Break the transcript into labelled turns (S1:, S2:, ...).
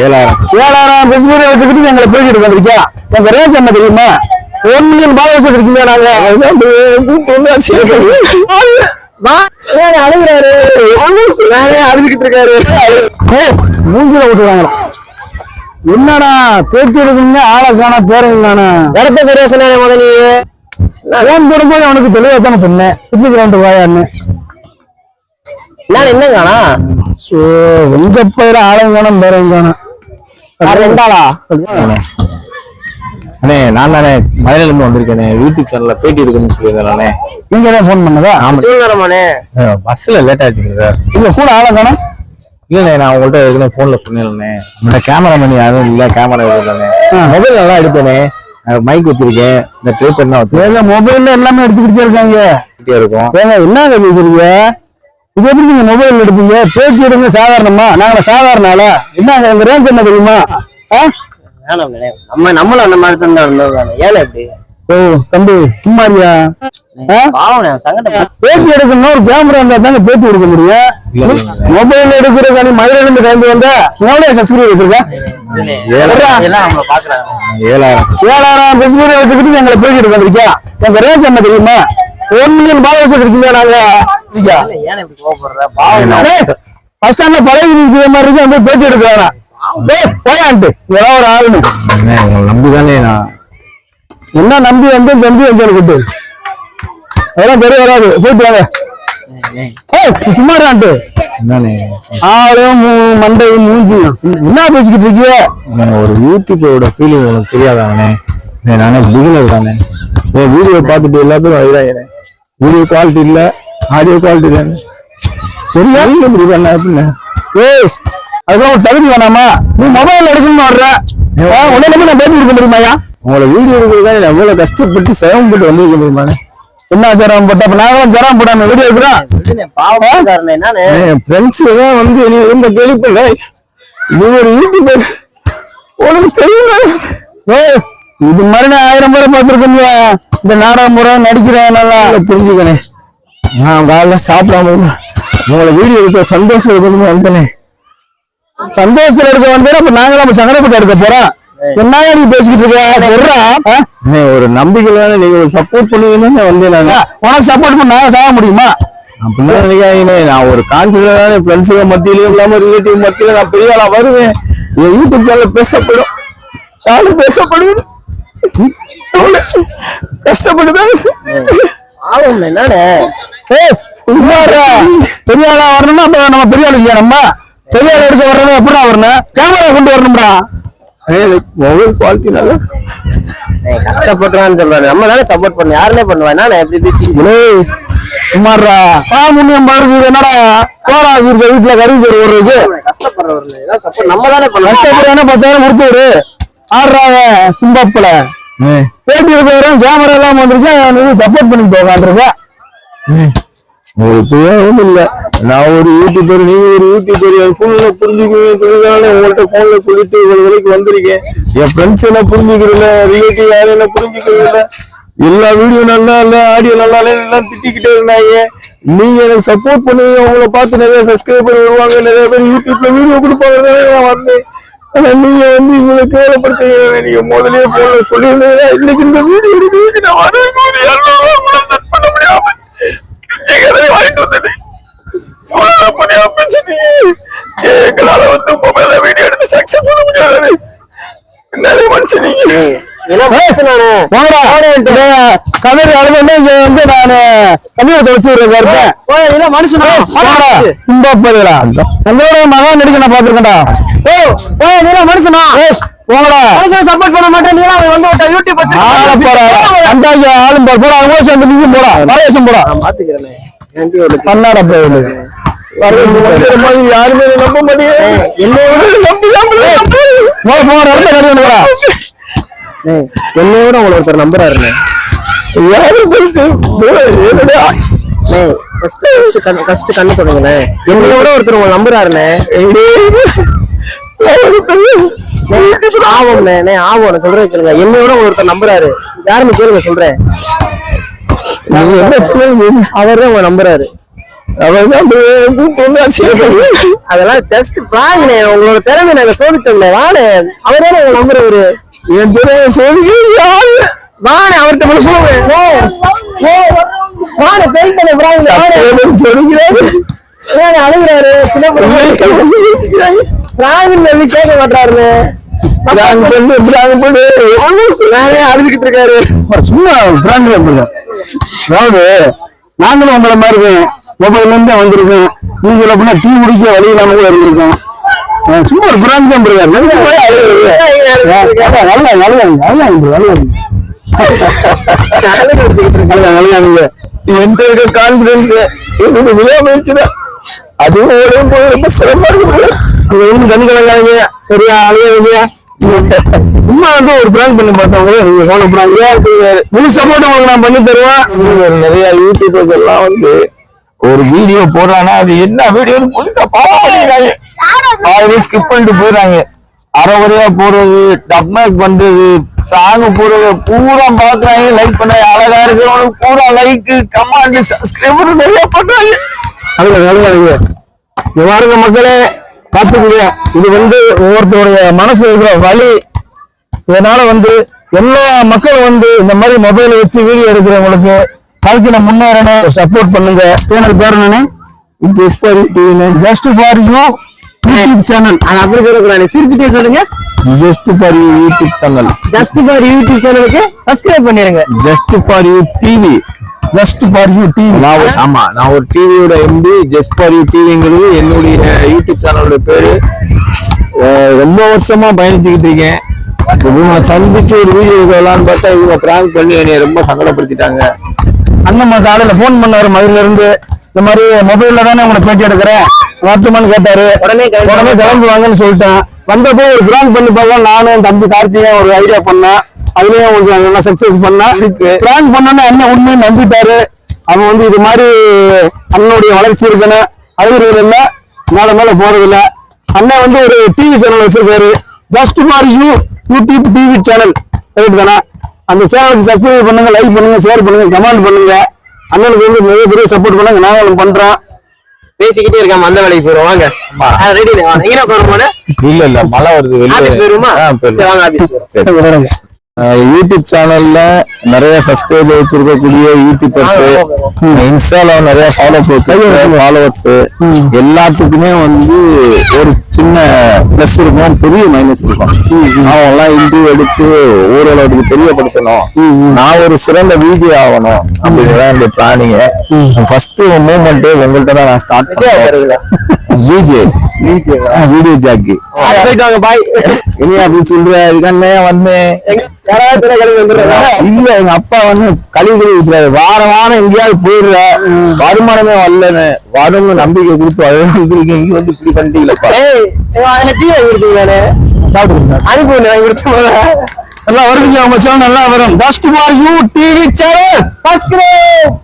S1: ஏழாயிரம்
S2: ஏழாயிரம் பிஸ்மூரி வச்சுக்கிட்டு எங்களை பேசிட்டு வந்திருக்கியா? எங்க ரேஞ்ச் என்ன தெரியுமா? ஒன் மில்லியன் பாலர்ஸ் வச்சிருக்கீங்க நாங்க? அழுகிறாரு அழுதுகிட்டு இருக்காரு. மூஞ்சில விட்டுருவாங்களா என்னடா பேட்டி எடுக்கணுங்க ஆளை காணா பேரையும் காணா? இடத்த சரியா சொன்ன முத நீ ஃபோன் போடும்போது அவனுக்கு தெளிவா தானே சொன்னேன். கிரவுண்டு வாயான்னு.
S3: என்ன என்ன காணா?
S2: ஸோ உங்க பேர ஆளையும் காணும் பேரையும் காணும்
S3: ரெண்டாளா
S1: அண்ணே நான் தானே மலையில இருந்து வந்திருக்கேனே. யூடியூப் சேனல்ல பேட்டி எடுக்கணும்னு சொல்லியிருந்தேனே
S2: நீங்க தான் ஃபோன் பண்ணதா?
S3: சிவகரமானே
S1: பஸ்ல லேட் ஆயிடுச்சு சார்
S2: இல்ல கூட ஆளை காணும்
S1: இல்லண்ணே நான் உங்கள்கிட்ட ஏற்கனவே போன்ல சொன்னேன்ண்ணே உங்கள்கிட்ட கேமராமேன் யாரும் இல்ல கேமரா இல்லைண்ணே. மொபைல் நல்லா எடுப்பேனே மைக் வச்சிருக்கேன். இந்த ட்ரை பண்ணா வச்சிருக்கேன்.
S2: மொபைல்ல எல்லாமே எடுத்து பிடிச்சிருக்காங்க.
S1: இருக்கும்.
S2: ஏங்க என்ன பேசுறீங்க இது எப்படி நீங்க மொபைல் எடுப்பீங்க? பேட்டி எடுங்க சாதாரணமா. நாங்கள சாதாரண ஆளா? என்னங்க எங்க ரேஞ்ச் என்ன தெரியுமா?
S3: நம்ம நம்மளும் அந்த மாதிரி தான் இருந்தோம் ஏழை எப்படி?
S2: ஓ தம்பி சும்மாரியா? பேட்டி எடுக்கணும்னா ஒரு கேமரா இருந்தா தாங்க பேட்டி எடுக்க முடியும். மொபைல் எடுக்கிற நீ மதுரையில இருந்து கிளம்பி வந்தா எவ்வளவு சப்ஸ்கிரைப் வச்சிருக்க?
S1: ஏழாயிரம்.
S2: பிஸ்மூரி வச்சுக்கிட்டு எங்களை பேட்டி எடுக்க வந்திருக்கியா? எங்க ரேஞ்ச் என்ன தெரியுமா? ஒன் மில்லியன் பாலர்ஸ் வச்சிருக்கீங்க நாங்க? பஸ் ஸ்டாண்ட்ல பழகி மாதிரி இருக்கு அங்க போய் பேட்டி எடுக்க வேணாம். டேய் போயான்ட்டு ஏதாவது ஒரு ஆளுன்னு
S1: நம்பிதானே நான்?
S2: என்ன நம்பி வந்து தம்பி வந்து எனக்கு அதெல்லாம் சரி வராது. போயிட்டு வாங்க. சும்மா ஆளும் மண்டையும் மூஞ்சியும் என்ன பேசிக்கிட்டு இருக்கிய?
S1: ஒரு யூடியூபரோட ஃபீலிங் தெரியாதாங்கண்ணே அண்ணே, நானே பிகினர் தானே. என் வீடியோ பார்த்துட்டு எல்லாத்தையும் வீடியோ குவாலிட்டி இல்ல. ஆடியோ குவாலிட்டி இல்லைன்னு சரியா? இப்படி பண்ண எப்படிண்ணே
S2: ஏய் அதுக்கெல்லாம் ஒரு தகுதி வேணாமா? நீ மொபைல் எடுக்கணும்னு வர்ற. ஆ, உன்னை நம்பி நான் பேட்டி எடுக்க முடியுமாயா
S1: உங்களை வீடியோ எடுக்கிறதுக்காக நான் எவ்வளவு கஷ்டப்பட்டு சிரமப்பட்டு வந்திருக்கேன் தெரியுமாண்ணே
S2: என்ன ஜரம் போட்ட? அப்ப நாங்களும் ஜரம் போடாம வீடியோ எடுக்கிறோம்
S3: பாவம் என்னன்னு
S1: என் ஃப்ரெண்ட்ஸ் தான் வந்து நீ ரொம்ப கேள்விப்பட நீ ஒரு யூடியூபர் உனக்கு தெரியல
S2: ஏய் இது மாதிரி நான் ஆயிரம் பேரை பார்த்துருக்கோம்ல இந்த நாடகம் முறை நடிக்கிறேன் நல்லா.
S1: புரிஞ்சுக்கணே நான் காலைல சாப்பிடாம உங்களை வீடியோ எடுத்த சந்தோஷம் இருக்கணும் வந்தனே
S2: சந்தோஷத்துல இருக்க வந்தேன் அப்ப நாங்களும் அப்ப சங்கடப்பட்டு எடுக்க போறோம். என்ன நீ பேசிக்கிட்டு இருக்க?
S1: ஒரு நம்பிக்கையிலான நீங்க ஒரு சப்போர்ட் பண்ணுவீங்கன்னு வந்தேன்
S2: ஆ, உனக்கு சப்போர்ட் பண்ண நாங்க சாக முடியுமா?
S1: நினைக்காதீங்கண்ணே நான் ஒரு கான்பிடன்டான ஃப்ரெண்ட்ஸுங்க மத்தியிலயும் இல்லாம ரிலேட்டிவ் மத்தியில நான் பெரிய ஆளா வருவேன். என் யூடியூப் சேனல் பேசப்படும். நானும் பேசப்படுவேன். கஷ்டப்படுதான்
S3: என்னன்னு
S2: ஏய் சும்மா இருடா. பெரிய ஆளா வரணும்னா அப்ப நம்ம பெரிய ஆளு இல்லையா நம்ம பெரிய ஆள் எடுக்க வரணும் எப்படிடா வரணும்? கேமரா கொண்டு வரணும்டா.
S1: மொபைல் குவாலிட்டி நல்லா
S3: கஷ்டப்படுறான்னு சொல்றாரு. நம்ம தானே சப்போர்ட் பண்ண யாருனே பண்ணுவா என்ன எப்படி பேசி?
S2: ஏய் சும்மாடுறா பா முன்னியம் பாருங்க இது என்னடா? சோறா இருக்க வீட்டுல கறி சோறு
S3: ஏதாவது சப்போர்ட் நம்ம தானே பண்ணலாம்
S2: கஷ்டப்படுறானே பத்தாயிரம் ஆடுறாங்க சிம்பப்புல பேட்டி எடுக்கிறவரும் கேமரா எல்லாம் வந்துருக்கேன் சப்போர்ட் பண்ணிட்டு உட்காந்துருக்க.
S1: அண்ணே, ஒரு தேவையும் இல்ல. நான் ஒரு யூடியூபர் நீங்க ஒரு யூடியூபர் என் போன்ல புரிஞ்சுக்குவீங்க சொல்லிதானே உங்கள்ட்ட போன்ல சொல்லிட்டு இவ்வளவு வரைக்கும் வந்திருக்கேன். என் ஃப்ரெண்ட்ஸ் என்ன புரிஞ்சுக்கிறதில்ல ரிலேட்டிவ் யாரும் என்ன புரிஞ்சுக்கிறதில்ல. எல்லா வீடியோ நல்லா இல்ல ஆடியோ நல்லா இல்ல எல்லாம் திட்டிக்கிட்டே இருந்தாங்க. நீங்க எனக்கு சப்போர்ட் பண்ணுவீங்க உங்களை பார்த்து நிறைய சப்ஸ்கிரைபர் வருவாங்க. நிறைய பேர் யூடியூப்ல வீடியோ கொடுப்பாங்க நான் வந்தேன். ஆனா நீங்க வந்து இவ்வளவு கேவலப்படுத்துறீங்க நீங்க முதல்லயே போன்ல சொல்லியிருந்தீங்க. இன்னைக்கு இந்த வீடியோ எடுக்கிறதுக்கு நான் வரதுக்கு கிச்சை வாங்கிட்டு வந்தேன் சொல்ல முடியாம பேசிட்டீங்க எங்களால வந்து மொபைல்ல வீடியோ எடுத்து சக்சஸ் பண்ண முடியாது நிறைய மனுஷன் நீங்க
S3: என்ன
S2: கதறி அழுதுன்னு இங்க வந்து நானு தண்ணியை தொலைச்சு விடுறேன்
S3: மனுஷனா?
S2: சும்மா போதுடா எங்களோட மகன் நடிக்க நான் பாத்துருக்கேன்டா
S3: ஓ ஓ நீ மனுஷனா?
S2: போங்கடா
S3: மனுஷன் சப்போர்ட் பண்ண மாட்டேன். நீ வந்து விட்ட யூடியூப் வச்சு
S2: ஆள போடா. அந்தாங்க ஆளும் போட போடா அவங்க சேர்ந்து நீங்க போடா. வரவேசம் போடா.
S3: நான் பாத்துக்கிறேனே ஒரு
S2: பண்ணாடா போகுது
S1: யாருமே என்னை நம்ப
S2: போட போற இடத்த கட்டி வந்து போடா.
S3: என்னை விட உங்களை ஒருத்தர் நம்புறாருண்ணே.
S1: யாரும்
S3: ஃபர்ஸ்ட் ஃபர்ஸ்ட் கண்ணு ஃபர்ஸ்ட் கண்ணு தொடங்குனேன் என்னை விட ஒருத்தர் உங்களை நம்புறாருண்ணே. ஆவம் நான் சொல்றேன் கேளுங்க. என்னை விட உங்களை ஒருத்தர் நம்புறாரு. யாருன்னு கேளுங்க சொல்றேன். அவர் தான் நம்புறாரு. அதெல்லாம் ஜஸ்ட் பிராங்க்னே உங்களோட திறமை நாங்க சோதிச்சோம்ல வாணே அவரே உங்க நம்புறவரு
S1: என் திறமை சோதிக்கிறது யாரு?
S3: வாணே அவர்கிட்ட மட்டும் போவேன் வாணே பேசிட்டேன் பிராங்க் வாணே
S1: சத்தியமா சொல்லிக்கிறாரு.
S3: வாணே அழுகுறாரு. சின்ன பிராங்க் எப்படி கேட்க மாட்டாருன்னு
S1: பிராங்க் பண்ணு, பிராங்க் பண்ணு.
S3: நானே அழுதுகிட்டு இருக்காரு
S2: சும்மா பிராங்க்ல இருப்பாங்க அதாவது நாங்களும் உங்களை மாதிரி மொபைல்ல இருந்து வந்திருக்கோம் நீங்க போனா டீ குடிக்க வழி இல்லாம கூட இருந்திருக்கோம் சும்மா ஒரு பிராங்க் தான் பிரதர் நல்லா நல்லா நல்லா நல்லா நல்லா
S1: என்கிட்ட இருக்க கான்பிடன்ஸ் என்னோட விடாமுயற்சி தான் அதுவும் போது ரொம்ப சிரமமா இருக்கு
S2: அது ஒண்ணும் கண் கலங்காதீங்க. சரியா? அழுகாதீங்க. சும்மா வந்து ஒரு பிராங்க் பண்ணி பார்த்தவங்க நீங்க போன பிராங்க் முழு சப்போர்ட் உங்களுக்கு நான் பண்ணி தருவேன்.
S1: நிறைய யூடியூபர்ஸ் எல்லாம் வந்து ஒரு வீடியோ போடுறாங்கன்னா அது என்ன புதுசா பாருங்க பாதி ஸ்கிப் பண்ணிட்டு போயிடுறாங்க. வரையா போடுறது டப்மேஸ் பண்றது சாங் போடுறது பூரா பாக்குறாங்க லைக் பண்ணாங்க அழகா இருக்கிறவனுக்கு பூரா லைக் கமாண்ட் சப்ஸ்கிரைபர் நிறைய பண்றாங்க.
S2: அழுகாது அழுகாதீங்க. இங்க பாருங்க மக்களே. பார்த்துக்கங்க இது வந்து ஒவ்வொருத்தருடைய மனசு இருக்கிற வலி இதனால வந்து எல்லா மக்களும் வந்து இந்த மாதிரி மொபைல் வச்சு வீடியோ எடுக்கிறவங்களுக்கு வாழ்க்கையில முன்னேறணும். சப்போர்ட் பண்ணுங்க. சேனல் பேர் என்னன்னு just for you just for you YouTube channel
S3: அது அப்படி சொல்லக்கூடாது. சிரிச்சுட்டே சொல்லுங்க.
S1: Just for you YouTube channel
S3: just for YouTube சேனலுக்கு சப்ஸ்கிரைப் பண்ணிருங்க.
S1: Just for you TV
S2: just for you TV
S1: நான் ஆமா நான் ஒரு டிவியோட எம்பி ஜஸ்ட் ஃபார் யூ டிவிங்கிறது என்னுடைய யூடியூப் சேனலோட பேரு. ரொம்ப வருஷமா பயணிச்சுக்கிட்டு இருக்கேன். இவங்க சந்திச்சு ஒரு வீடியோ எடுக்கலாம்னு பார்த்தா இவங்க பிராங்க் பண்ணி என்னை ரொம்ப சங்கடப்படுத்திட்டாங்க.
S2: அண்ணம்மா காலையில போன் பண்ணாரு மதுரையில இருந்து. இந்த மாதிரி மொபைல்ல தானே உங்களை பேட்டி எடுக்கிறேன். வரட்டுமான்னு கேட்டாரு.
S3: உடனே
S2: உடனே கிளம்பி வாங்கன்னு சொல்லிட்டேன். வந்தப்போ ஒரு பிராங்க் பண்ணி பார்க்கலாம். நானும் என் தம்பி கார்த்திகேயன் ஒரு ஐடியா பண்ணேன் அதுலயும் கொஞ்சம் நல்லா சக்சஸ் பண்ணேன் பிராங்க் பண்ணோன்னே அண்ணன் உண்மையை நம்பிட்டாரு அவன் வந்து இது மாதிரி அண்ணனுடைய வளர்ச்சி இருக்கணும். அழுகுறது இல்ல. மேல மேல போறது இல்ல. அண்ணன் வந்து ஒரு டிவி சேனல் வச்சிருக்காரு. Just for you YouTube TV channel right தானே அந்த சேனலுக்கு சப்ஸ்கிரைப் பண்ணுங்க லைக் பண்ணுங்க ஷேர் பண்ணுங்க கமெண்ட் பண்ணுங்க. அண்ணனுக்கு வந்து மிகப்பெரிய சப்போர்ட் பண்ணுங்க. நாங்களும் பண்றோம்.
S3: பேசிக்கிட்டே இருக்காம அந்த வேலைக்கு போயிரும் வாங்க. ரெடி எங்க போறோம்
S1: இல்ல இல்ல மழை வருது
S3: ஆபீஸ் போயிருமா. சரி வாங்க ஆபீஸ் போறோம்
S1: யூடியூப் சேனல்ல நிறைய சப்ஸ்கிரைபர் வச்சிருக்கக்கூடிய யூடியூபர்ஸ் இன்ஸ்டால நிறைய ஃபாலோ ஃபாலோவர்ஸ் எல்லாத்துக்குமே வந்து ஒரு சின்ன பிளஸ் இருக்கும் பெரிய மைனஸ் இருக்கும். அவங்க எல்லாம் இன்டர்வியூ எடுத்து ஊரளவுக்கு தெரியப்படுத்தணும். நான் ஒரு சிறந்த விஜி ஆகணும் அப்படிங்கிறத என்னுடைய பிளானிங் ஃபர்ஸ்ட் மூமெண்ட் உங்கள்கிட்ட தான் நான் ஸ்டார்ட் விஜே வீடியோ ஜாக்கி.
S3: பாய்
S1: இனி அப்படி சொல்ற இதுக்கானே வந்தேன். இல்ல எங்க அப்பா வந்து கழிவு கழுவி ஊத்துறாரு வாரம் வாரம் எங்கேயாவது போயிடுற. வருமானமே வரலன்னு. வரும்னு நம்பிக்கை கொடுத்து வந்திருக்கேன் இங்க வந்து இப்படி பண்ணிட்டீங்களப்பா
S3: ஏய் அதுல டீ வாங்கி கொடுத்தீங்களே
S2: சாப்பிட்டு
S3: அனுப்பி ஒண்ணு வாங்கி கொடுத்தோம்
S2: நல்லா வருவீங்க நல்லா வரும். Just for you TV channel
S3: subscribe